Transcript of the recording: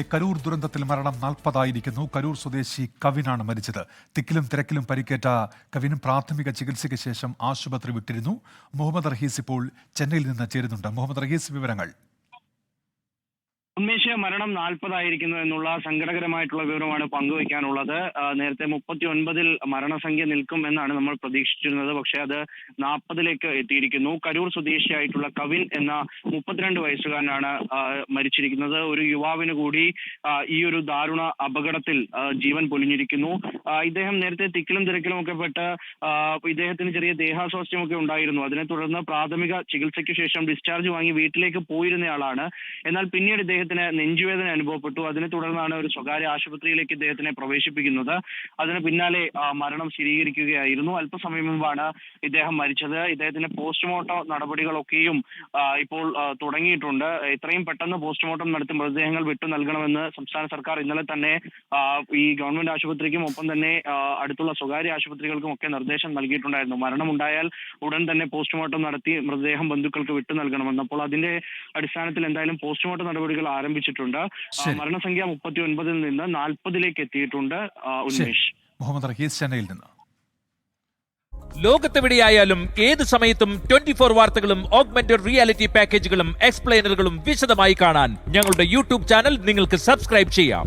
കരൂർ ദുരന്തത്തിൽ മരണം നാൽപ്പതായിരിക്കുന്നു. കരൂർ സ്വദേശി കവിനാണ് മരിച്ചത്. തിക്കിലും തിരക്കിലും പരിക്കേറ്റ കവിൻ പ്രാഥമിക ചികിത്സയ്ക്ക് ശേഷം ആശുപത്രി വിട്ടിരുന്നു. മുഹമ്മദ് റഹീസ് ഇപ്പോൾ ചെന്നൈയിൽ നിന്ന് ചേരുന്നുണ്ട്. മുഹമ്മദ് റഹീസ് വിവരങ്ങൾ. ഉന്മേഷ് മരണം നാൽപ്പതായിരിക്കുന്നു എന്നുള്ള സങ്കടകരമായിട്ടുള്ള വിവരമാണ് പങ്കുവയ്ക്കാനുള്ളത്. നേരത്തെ മുപ്പത്തി ഒൻപതിൽ മരണസംഖ്യ നിൽക്കും എന്നാണ് നമ്മൾ പ്രതീക്ഷിച്ചിരുന്നത്. പക്ഷെ അത് നാൽപ്പതിലേക്ക് എത്തിയിരിക്കുന്നു. കരൂർ സ്വദേശിയായിട്ടുള്ള കവിൻ എന്ന മുപ്പത്തിരണ്ട് വയസ്സുകാരനാണ് മരിച്ചിരിക്കുന്നത്. ഒരു യുവാവിന് കൂടി ഈ ഒരു ദാരുണ അപകടത്തിൽ ജീവൻ പൊലിഞ്ഞിരിക്കുന്നു. ഇദ്ദേഹം നേരത്തെ തിക്കിലും തിരക്കിലും ഒക്കെ പെട്ട് ഇദ്ദേഹത്തിന് ചെറിയ ദേഹാസ്വാസ്ഥ്യമൊക്കെ ഉണ്ടായിരുന്നു. അതിനെ തുടർന്ന് പ്രാഥമിക ചികിത്സയ്ക്ക് ശേഷം ഡിസ്ചാർജ് വാങ്ങി വീട്ടിലേക്ക് പോയിരുന്നയാളാണ്. എന്നാൽ പിന്നീട് ഇദ്ദേഹത്തിന് നെഞ്ചുവേദന അനുഭവപ്പെട്ടു. അതിനെ തുടർന്നാണ് ഒരു സ്വകാര്യ ആശുപത്രിയിലേക്ക് ഇദ്ദേഹത്തിനെ പ്രവേശിപ്പിക്കുന്നത്. അതിന് പിന്നാലെ മരണം സ്ഥിരീകരിക്കുകയായിരുന്നു. അല്പസമയം മുമ്പാണ് ഇദ്ദേഹം മരിച്ചത്. ഇദ്ദേഹത്തിന്റെ പോസ്റ്റ്മോർട്ടം നടപടികളൊക്കെയും ഇപ്പോൾ തുടങ്ങിയിട്ടുണ്ട്. എത്രയും പെട്ടെന്ന് പോസ്റ്റ്മോർട്ടം നടത്തി മൃതദേഹങ്ങൾ വിട്ടു നൽകണമെന്ന് സംസ്ഥാന സർക്കാർ ഇന്നലെ തന്നെ ഈ ഗവൺമെന്റ് ആശുപത്രിക്കും ഒപ്പം തന്നെ അടുത്തുള്ള സ്വകാര്യ ആശുപത്രികൾക്കും ഒക്കെ നിർദ്ദേശം നൽകിയിട്ടുണ്ടായിരുന്നു. മരണമുണ്ടായാൽ ഉടൻ തന്നെ പോസ്റ്റ്മോർട്ടം നടത്തി മൃതദേഹം ബന്ധുക്കൾക്ക് വിട്ടു നൽകണമെന്ന്. അപ്പോൾ അതിന്റെ അടിസ്ഥാനത്തിൽ എന്തായാലും പോസ്റ്റ്മോർട്ടം നടപടികൾ ആരംഭിച്ചിട്ടുണ്ട്. മരണസംഖ്യ മുപ്പത്തി ഒൻപതിൽ നിന്ന് നാൽപ്പതിലേക്ക് എത്തിയിട്ടുണ്ട് ഉന്മേഷ്. മുഹമ്മദ് റഹീസ് ചെന്നൈയിൽ നിന്ന്. ലോകത്തെവിടെയായാലും ഏത് സമയത്തും ട്വന്റി ഫോർ വാർത്തകളും ഓഗ്മെന്റഡ് റിയാലിറ്റി പാക്കേജുകളും എക്സ്പ്ലെയിനറുകളും വിശദമായി കാണാൻ ഞങ്ങളുടെ യൂട്യൂബ് ചാനൽ നിങ്ങൾക്ക് സബ്സ്ക്രൈബ് ചെയ്യാം.